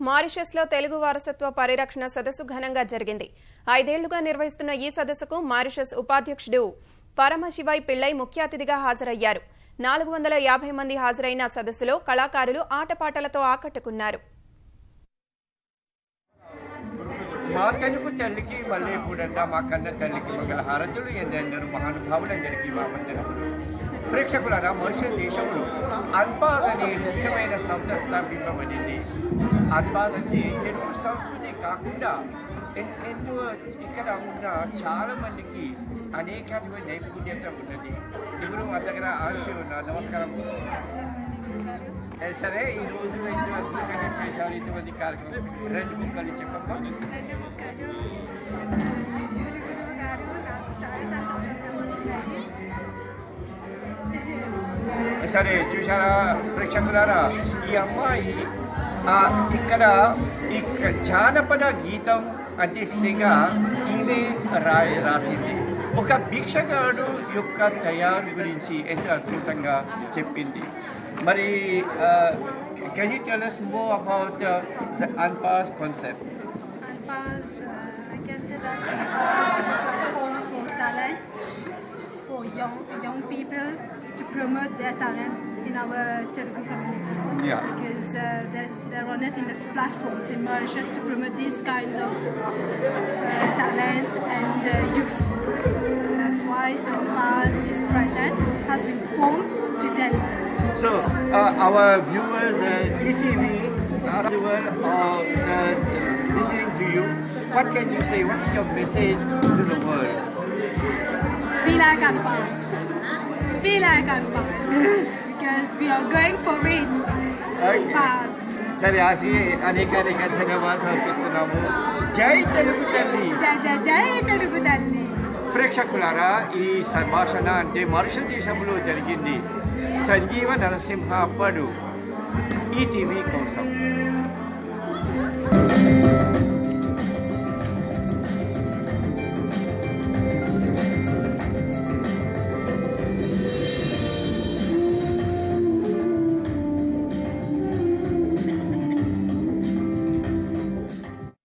మారిషస్లో తెలుగు వారసత్వ పరిరక్షణ సదస్సు ఘనంగా జరిగింది. ఐదేళ్ళుగా నిర్వహిస్తున్న ఈ సదస్సుకు మారిషస్ ఉపాధ్యక్షుడు పరమశివై పిళ్ళై ముఖ్య అతిథిగా హాజరయ్యారు. నాలుగు వందల యాభై మంది హాజరైన సదస్సులో కళాకారులు ఆటపాటలతో ఆకట్టుకున్నారు. మా తల్లికి మళ్ళీ మా కన్న తల్లికి మంగళ హారతులు ఎందెందరూ మహానుభావులందరికీ మా వందనములు ప్రేక్షకులారా మనుషుల దేశంలో అల్పాజ్ అనే ముఖ్యమైన సంస్థ స్థాపింపబడింది. అల్పాజ్ అంటే తెలుగు సంస్కృతి కాకుండా ఎంతో ఇక్కడ ఉన్న చాలామందికి అనేకమైన నైపుణ్యత ఉన్నది. ఎవరు మా దగ్గర ఆశ ఉన్న నమస్కారం. సరే ఈ రోజు అద్భుతంగా చేశారు ఇటువంటి కార్యక్రమం. రెండు ముక్కలు చెప్పమ్మా. ఉంది సరే చూసారా ప్రేక్షకులారా ఈ అమ్మాయి ఆ, ఇక్కడ ఇక్క జానపద గీతం అంటే సిగ ఈమె రాయి రాసింది ఒక భిక్షగాడు యొక్క తయారు గురించి ఎంతో అద్భుతంగా చెప్పింది మరి can you tell us more about uh, the ANPAS concept? Alpaz, uh, I can say that Alpaz is a platform for talent, for young young people to promote their talent in our Telugu community. Yeah. Because uh, there are not enough platforms in Mauritius to promote these kinds of uh, talent and uh, youth. That's why Alpaz is present, has been formed to. So, uh, our viewers, uh, ETV, around the world are uh, listening to you. What can you say? What is your message to the world? Be like Alpaz. Be like Alpaz. because we are going for it. సరే ఆసి అనేక అనేక ధన్యవాదాలు అర్పిస్తున్నాము జై తెలుగు తల్లి జై జై జై తెలుగు తల్లి ప్రేక్షకులారా ఈ సంభాషణ అంటే మరుష దేశంలో జరిగింది సంజీవ నరసింహ అప్పడు ఈటీవీ కోసం